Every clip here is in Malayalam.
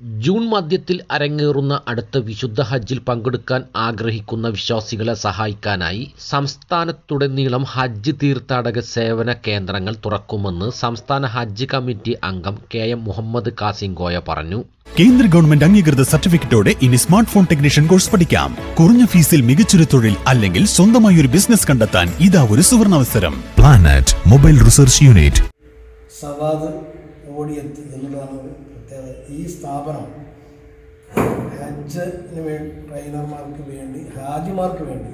ജൂൺ മധ്യത്തിൽ അരങ്ങേറുന്ന അടുത്ത വിശുദ്ധ ഹജ്ജിൽ പങ്കെടുക്കാൻ ആഗ്രഹിക്കുന്ന വിശ്വാസികളെ സഹായിക്കാനായി സംസ്ഥാനത്തുടനീളം ഹജ്ജ് തീർത്ഥാടക സേവന കേന്ദ്രങ്ങൾ തുറക്കുമെന്ന് സംസ്ഥാന ഹജ്ജ് കമ്മിറ്റി അംഗം കെ എം മുഹമ്മദ് കാസിംഗോയ പറഞ്ഞു. കേന്ദ്ര ഗവൺമെന്റ് അംഗീകൃത സർട്ടിഫിക്കറ്റോടെ ഇനി സ്മാർട്ട് ഫോൺ ടെക്നീഷ്യൻ കോഴ്സ് പഠിക്കാം. കുറഞ്ഞ ഫീസിൽ മികച്ചൊരു തൊഴിൽ അല്ലെങ്കിൽ സ്വന്തമായി ഒരു ബിസിനസ് കണ്ടെത്താൻ ഇതാ ഒരു സുവർണാവസരം planet mobile research unit Sawad ഓടിയെത്തി എന്നുള്ളതാണ് ഒരു പ്രത്യേകത. ഈ സ്ഥാപനം ഹജ്ജിന് വേണ്ടി ട്രെയിനർമാർക്ക് വേണ്ടി ഹാജിമാർക്ക് വേണ്ടി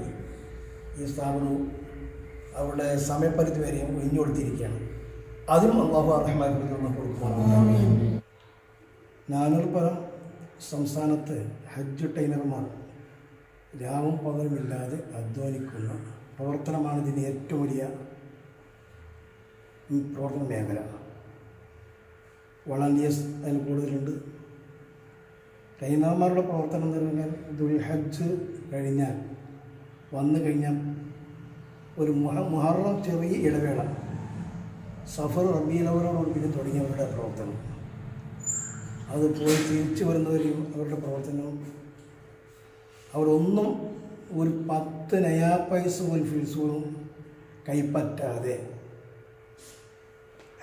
ഈ സ്ഥാപനവും അവരുടെ സമയപരിധി വരെയും ഒഴിഞ്ഞു കൊടുത്തിരിക്കുകയാണ് അതിനും അള്ളാഹു അർഹമായി കൊടുക്കുമാണ് നാനൂറ് പരം സംസ്ഥാനത്ത് ഹജ്ജ് ട്രെയിനർമാർ രാവും പകലുമില്ലാതെ അധ്വാനിക്കുന്ന പ്രവർത്തനമാണ് ഇതിന്റെ ഏറ്റവും വലിയ പ്രവർത്തന മേഖല. വളണ്ടിയേഴ്സ് അതിൽ കൂടുതലുണ്ട്. ട്രെയിനർമാരുടെ പ്രവർത്തനം എന്ന് പറഞ്ഞാൽ ദുൽ ഹജ്ജ് കഴിഞ്ഞാൽ വന്നു കഴിഞ്ഞാൽ ഒരു മുഹ മുഹറം ചെറിയ ഇടവേള. സഫർ റബീലവരോട് പിന്നെ തുടങ്ങിയവരുടെ പ്രവർത്തനം. അത് പോയി തിരിച്ചു വരുന്നവരെയും അവരുടെ പ്രവർത്തനവും. അവരൊന്നും ഒരു പത്ത് നയാ പൈസ പോലും ഫീസുകളും കൈപ്പറ്റാതെ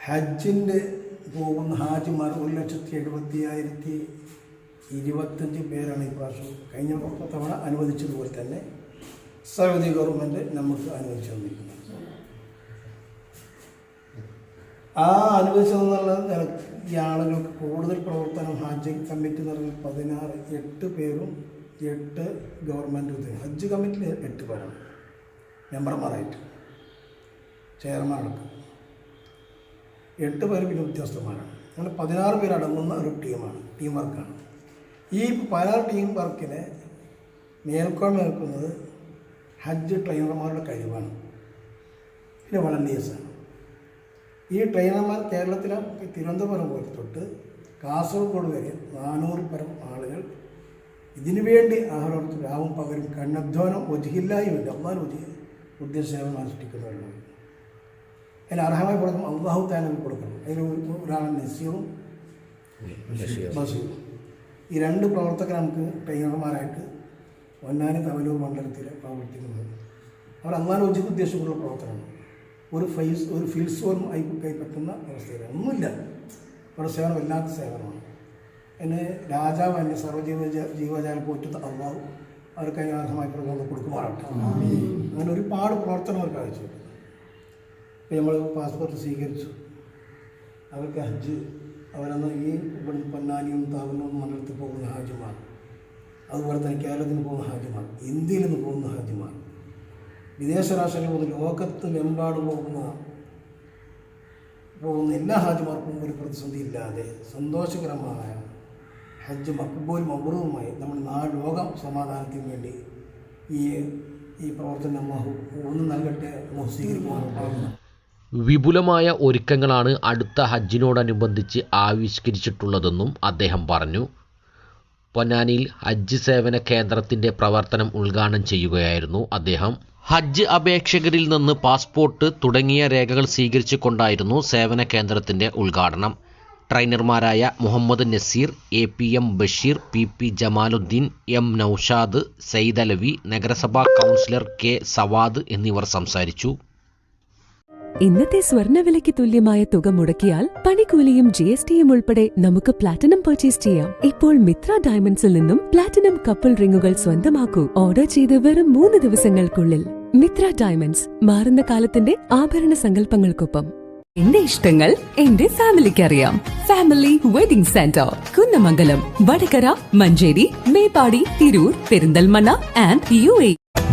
ഹജ്ജിന്റെ പോകുന്ന ഹാജിമാർ ഒരു ലക്ഷത്തി എഴുപത്തി ആയിരത്തി ഇരുപത്തഞ്ച് പേരാണ് ഈ പ്രാവശ്യം കഴിഞ്ഞ തവണ അനുവദിച്ചതുപോലെ തന്നെ സൗദി ഗവൺമെന്റ് നമുക്ക് അനുവദിച്ചു തന്നിരിക്കുന്നത് ആ അനുവദിച്ചതെന്നുള്ള നില- ഈ ആളുകൾക്ക് കൂടുതൽ പ്രവർത്തനം ഹജ്ജ് കമ്മിറ്റി എന്ന് പറഞ്ഞാൽ പതിനാറ് എട്ട് പേരും എട്ട് ഗവൺമെന്റ് ഉദ്യോഗം ഹജ്ജ് കമ്മിറ്റിയിൽ എട്ട് പേരാണ്. മെമ്പർമാരായിട്ട്. ചെയർമാനടക്കം. എട്ട് പേര് പിന്നെ ഉദ്യോഗസ്ഥന്മാരാണ്. അങ്ങനെ പതിനാറ് പേരടങ്ങുന്ന ഒരു ടീമാണ് ടീം വർക്കാണ്. ഈ പതിനാറ് ടീം വർക്കിനെ മേൽക്കോൾ നിൽക്കുന്നത് ഹജ്ജ് ട്രെയിനർമാരുടെ കഴിവാണ്. പിന്നെ വളണ്ടിയേഴ്സാണ്. ഈ ട്രെയിനർമാർ കേരളത്തിലെ തിരുവനന്തപുരം പോലെ തൊട്ട് കാസർഗോഡ് വരെ നാനൂറ് പരം ആളുകൾ ഇതിനു വേണ്ടി ആഹാരത്തിൽ രാവും പകരും കണ്ണധ്വാനം ഒതുകില്ലായുമില്ല അമ്മാൻ ഒതുക്കി ഉദ്ദേശം അനുഷ്ഠിക്കുന്നവരുണ്ട് അതിന് അർഹമായി കൊടുക്കും അള്ളാഹു താനും കൊടുക്കണം. അതിൽ ഒരാളെ ഒരാളാണ് നസീറും ബസീറും ഈ രണ്ട് പ്രവർത്തകർ നമുക്ക് ട്രെയിനർമാരായിട്ട് പൊന്നാനി തവനൂർ മണ്ഡലത്തിൽ പ്രവർത്തിക്കുന്നത്. അവർ അള്ളാഹ് ഉച്ചയ്ക്ക് ഉദ്ദേശിച്ചുള്ള പ്രവർത്തനമാണ്. ഒരു ഫൈസ് ഒരു ഫിൽസോൺ ആയി കൈപ്പറ്റുന്ന അവസ്ഥയിലാണ്. ഒന്നുമില്ല. അവരുടെ സേവനം വല്ലാത്ത സേവനമാണ്. എന്നെ രാജാവ് എന്നെ സർവജീവ ജീവജാലം പോറ്റുന്ന അള്ളാഹു അവർക്ക് അതിന് അർഹമായി കൊടുക്കുമാറാട്ടെ അങ്ങനെ ഒരുപാട് പ്രവർത്തനം അവർ കാഴ്ചവെക്കും ഇപ്പം നമ്മൾ പാസ്പോർട്ട് സ്വീകരിച്ചു. അവർക്ക് ഹജ്ജ് അവരന്ന് ഈ പൊന്നാനിയും താവനൂരും മണ്ഡലത്തിൽ പോകുന്ന ഹാജിമാർ. അതുപോലെ തന്നെ കേരളത്തിൽ പോകുന്ന ഹാജിമാർ ഇന്ത്യയിൽ നിന്ന് പോകുന്ന ഹാജിമാർ. വിദേശ രാഷ്ട്രങ്ങളിൽ മുതൽ ലോകത്തിലെമ്പാട് പോകുന്ന പോകുന്ന എല്ലാ ഹാജിമാർക്കും ഒരു പ്രതിസന്ധി ഇല്ലാതെ സന്തോഷകരമായ ഹജ്ജ് മക്ബൂലും അപൂർവമായി നമ്മുടെ നാ ലോകം സമാധാനത്തിന് വേണ്ടി ഈ ഈ പ്രവർത്തനം ഒന്ന് നൽകട്ടെ സ്വീകരിക്കുവാൻ സ്വീകരിക്കുവാനുള്ള വിപുലമായ ഒരുക്കങ്ങളാണ് അടുത്ത ഹജ്ജിനോടനുബന്ധിച്ച് ആവിഷ്കരിച്ചിട്ടുള്ളതെന്നും അദ്ദേഹം പറഞ്ഞു. പൊന്നാനിയിൽ ഹജ്ജ് സേവന കേന്ദ്രത്തിന്റെ പ്രവർത്തനം ഉദ്ഘാടനം ചെയ്യുകയായിരുന്നു അദ്ദേഹം. ഹജ്ജ് അപേക്ഷകരിൽ നിന്ന് പാസ്പോർട്ട് തുടങ്ങിയ രേഖകൾ സ്വീകരിച്ചു കൊണ്ടായിരുന്നു സേവന കേന്ദ്രത്തിന്റെ ഉദ്ഘാടനം. ട്രെയിനർമാരായ Muhammad Nazeer A P M Basheer P P Jamaluddin M Noushad Sayyidalavi നഗരസഭാ കൗൺസിലർ കെ സവാദ് എന്നിവർ സംസാരിച്ചു. ഇന്നത്തെ സ്വർണവിലയ്ക്ക് തുല്യമായ തുക മുടക്കിയാൽ പണിക്കൂലിയും ജി എസ് ടിയും ഉൾപ്പെടെ നമുക്ക് പ്ലാറ്റിനം പർച്ചേസ് ചെയ്യാം. ഇപ്പോൾ മിത്ര ഡയമണ്ട്സിൽ നിന്നും പ്ലാറ്റിനം കപ്പിൾ റിങ്ങുകൾ സ്വന്തമാക്കൂ. ഓർഡർ ചെയ്ത് വെറും മൂന്ന് ദിവസങ്ങൾക്കുള്ളിൽ. മിത്ര ഡയമണ്ട്സ് മാറുന്ന കാലത്തിന്റെ ആഭരണ സങ്കല്പങ്ങൾക്കൊപ്പം. എന്റെ ഇഷ്ടങ്ങൾ എന്റെ ഫാമിലിക്ക് അറിയാം family wedding centre Kunnamangalam Vadakara Manjeri Meppadi Tirur Perinthalmanna and U A